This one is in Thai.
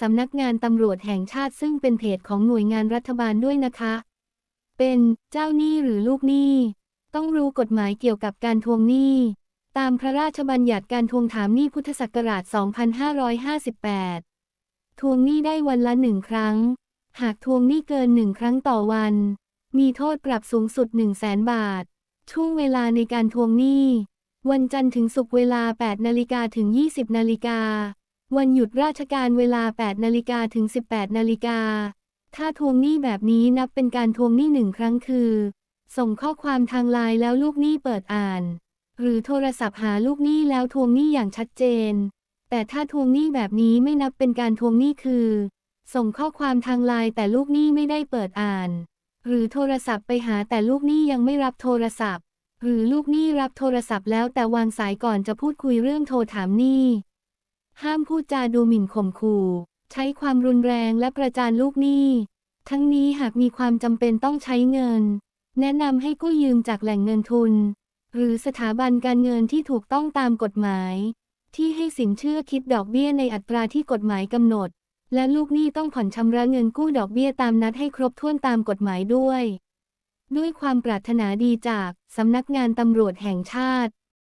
สำนักงานตำรวจแห่งชาติซึ่งเป็นเพจของหน่วยงานรัฐบาลด้วยนะคะ เป็นเจ้าหนี้หรือลูกหนี้ ต้องรู้กฎหมายเกี่ยวกับการทวงหนี้ ตามพระราชบัญญัติการทวงถามหนี้พุทธศักราช 2558 ทวงหนี้ได้วันละหนึ่งครั้ง หากทวงหนี้เกินหนึ่งครั้งต่อวัน มีโทษปรับสูงสุด 1 0 0 0 0แสนบาท ช่วงเวลาในการทวงหนี้ วันจันทร์ถึงศุกร์เวลา 8 นาฬิกาถึง 20 นาฬิกา วันหยุดราชการเวลา 8 นาฬิกาถึง 18 นาฬิกา ถ้าทวงหนี้แบบนี้นับเป็นการทวงหนี้หนึ่งครั้งคือ ส่งข้อความทางไลน์แล้วลูกหนี้เปิดอ่าน หรือโทรศัพท์หาลูกหนี้แล้วทวงหนี้อย่างชัดเจน แต่ถ้าทวงหนี้แบบนี้ไม่นับเป็นการทวงหนี้คือ ส่งข้อความทางไลน์แต่ลูกหนี้ไม่ได้เปิดอ่าน หรือโทรศัพท์ไปหาแต่ลูกหนี้ยังไม่รับโทรศัพท์ หรือลูกหนี้รับโทรศัพท์แล้วแต่วางสายก่อนจะพูดคุยเรื่องโทรถามหนี้ ห้ามพูดจาดูหมิ่นข่มขู่ใช้ความรุนแรงและประจานลูกหนี้ ทั้งนี้หากมีความจำเป็นต้องใช้เงิน แนะนำให้กู้ยืมจากแหล่งเงินทุน หรือสถาบันการเงินที่ถูกต้องตามกฎหมาย ที่ให้สินเชื่อคิดดอกเบี้ยในอัตราที่กฎหมายกำหนด และลูกหนี้ต้องผ่อนชำระเงินกู้ดอกเบี้ยตามนัดให้ครบถ้วนตามกฎหมายด้วย ด้วยความปรารถนาดีจากสำนักงานตำรวจแห่งชาติ